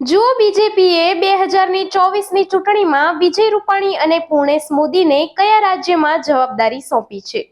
જો બીજેપીએ બે હજારની ચોવીસની ચૂંટણીમાં વિજય રૂપાણી અને પૂર્ણેશ મોદીને કયા રાજ્યમાં જવાબદારી સોંપી છે?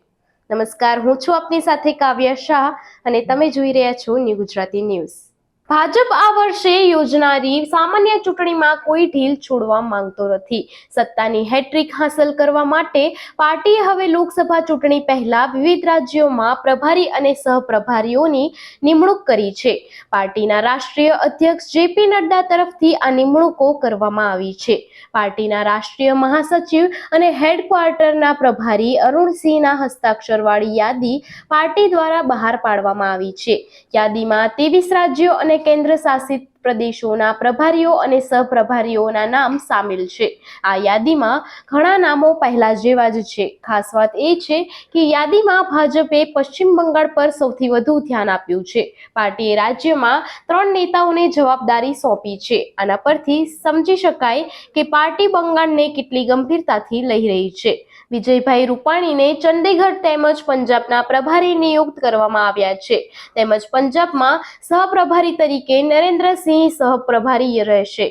નમસ્કાર, હું છું આપની સાથે કાવ્ય શાહ અને તમે જોઈ રહ્યા છો ન્યૂ ગુજરાતી ન્યૂઝ. ભાજપ આ વર્ષે યોજનારી સામાન્ય ચૂંટણીમાં કોઈ ઢીલ છોડવા માંગતો નથી. સત્તાની હેટ્રિક હાંસલ કરવા માટે પાર્ટીએ હવે લોકસભા ચૂંટણી પહેલા વિવિધ રાજ્યોમાં પ્રભારી અને સહપ્રભારીઓની નિમણૂક કરી છે. પાર્ટીના રાષ્ટ્રીય અધ્યક્ષ જેપી નડ્ડા તરફથી આ નિમણૂકો કરવામાં આવી છે. પાર્ટીના રાષ્ટ્રીય મહાસચિવ અને હેડક્વાર્ટરના પ્રભારી અરુણસિંહના હસ્તાક્ષરવાળી યાદી પાર્ટી દ્વારા બહાર પાડવામાં આવી છે. યાદીમાં ત્રેવીસ રાજ્યો અને કેન્દ્ર શાસિત પ્રદેશોના પ્રભારીઓ અને સહપ્રભારીઓના નામ સામેલ છે. આ યાદીમાં ઘણા નામો પહેલા જેવા જ છે. ખાસ વાત એ છે કે યાદીમાં ભાજપે પશ્ચિમ બંગાળ પર સૌથી વધુ ધ્યાન આપ્યું છે. પાર્ટીએ રાજ્યમાં ત્રણ નેતાઓને જવાબદારી સોંપી છે. આના પરથી સમજી શકાય કે પાર્ટી બંગાળને કેટલી ગંભીરતાથી લઈ રહી છે. વિજયભાઈ રૂપાણીને ચંદીગઢ તેમજ પંજાબના પ્રભારી નિયુક્ત કરવામાં આવ્યા છે. તેમજ પંજાબમાં સહપ્રભારી તરીકે નરેન્દ્રસિંહ સહપ્રભારી રહેશે.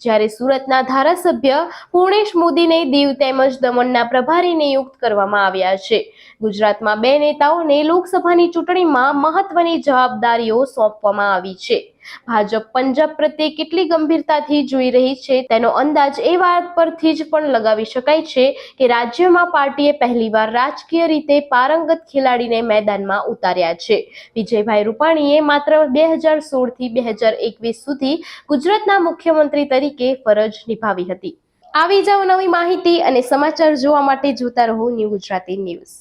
જ્યારે સુરતના ધારાસભ્ય પૂર્ણેશ મોદીને દીવ તેમજ દમણના પ્રભારી નિયુક્ત કરવામાં આવ્યા છે. ગુજરાતમાં બે નેતાઓને લોકસભાની ચૂંટણીમાં મહત્વની જવાબદારીઓ સોંપવામાં આવી છે. ભાજપ પંજાબ પ્રત્યે કેટલી ગંભીરતાથી જોઈ રહી છે તેનો અંદાજ એ વાત પરથી જ પણ લગાવી શકાય છે કે રાજ્યમાં પાર્ટીએ પહેલીવાર રાજકીય રીતે પારંગત ખેલાડીને મેદાનમાં ઉતાર્યા છે. વિજયભાઈ રૂપાણીએ માત્ર બે હજાર સોળથી બે હજાર એકવીસ સુધી ગુજરાતના મુખ્યમંત્રી તરીકે ફરજ નિભાવી હતી. આવી જાઓ નવી માહિતી અને સમાચાર જોવા માટે જોતા રહો ન્યૂ ગુજરાતી ન્યૂઝ.